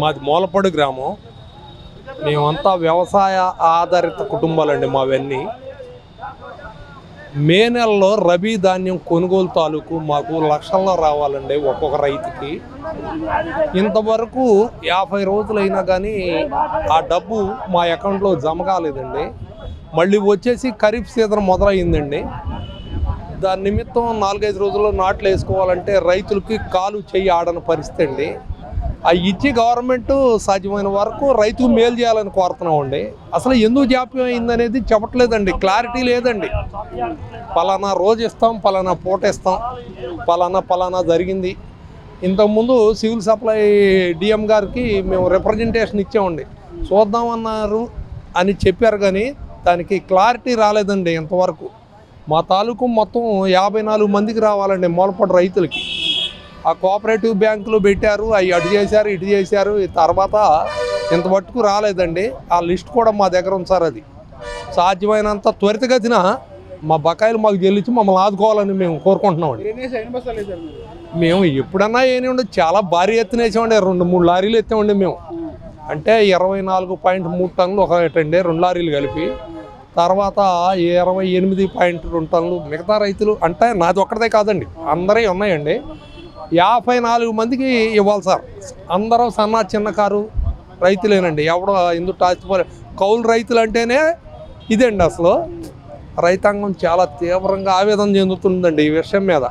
మాది మూలపడు గ్రామం. మేమంతా వ్యవసాయ ఆధారిత కుటుంబాలండి మావన్నీ. మే నెలలో రబీ ధాన్యం కొనుగోలు తాలూకు మాకు లక్షల్లో రావాలండి ఒక్కొక్క రైతుకి. ఇంతవరకు యాభై రోజులైనా కానీ ఆ డబ్బు మా అకౌంట్లో జమ కాలేదండి. మళ్ళీ వచ్చేసి ఖరీఫ్ సీజన్ మొదలైందండి. దాని నిమిత్తం నాలుగైదు రోజుల్లో నాట్లు వేసుకోవాలంటే రైతులకి కాలు చెయ్యి ఆడని పరిస్థితి అండి. అవి ఇచ్చి గవర్నమెంట్ సాధ్యమైన వరకు రైతుకు మేలు చేయాలని కోరుతున్నామండి అసలు ఎందుకు జాప్యం అయిందనేది చెప్పట్లేదండి. క్లారిటీ లేదండి. పలానా రోజు ఇస్తాం పలానా పూట ఇస్తాం పలానా పలానా జరిగింది. ఇంతకుముందు సివిల్ సప్లై డిఎం గారికి మేము రిప్రజెంటేషన్ ఇచ్చామండి. చూద్దామన్నారు అని చెప్పారు కానీ దానికి క్లారిటీ రాలేదండి ఇంతవరకు. మా తాలూకు మొత్తం యాభై నాలుగు మందికి రావాలండి మూలపడి రైతులకి. ఆ కోఆపరేటివ్ బ్యాంకులు పెట్టారు అవి అటు చేశారు ఇటు చేశారు. తర్వాత ఇంత మట్టుకు రాలేదండి. ఆ లిస్ట్ కూడా మా దగ్గర ఉంది సార్ అది. సాధ్యమైనంత త్వరితగతిన మా బకాయిలు మాకు చెల్లించి మమ్మల్ని ఆదుకోవాలని మేము కోరుకుంటున్నామండి మేము ఎప్పుడన్నా ఏమి చాలా భారీ ఎత్తున వేసామండి రెండు మూడు లారీలు ఎత్తామండి మేము. అంటే ఇరవై నాలుగు పాయింట్ మూడు టన్నులు ఒకటండి రెండు లారీలు కలిపి తర్వాత ఇరవై ఎనిమిది పాయింట్ రెండు టన్నులు మిగతా రైతులు అంటే నాది ఒక్కడే కాదండి. అందరే ఉన్నాయండి. యాభై నాలుగు మందికి ఇవ్వాలి సార్. అందరూ సన్న చిన్నకారు రైతులేనండి. ఎవడో ఎందుకు ఆస్తిపరి కౌలు రైతులు అంటేనే ఇదండి అసలు. రైతాంగం చాలా తీవ్రంగా ఆవేదన చెందుతుందండి ఈ విషయం మీద.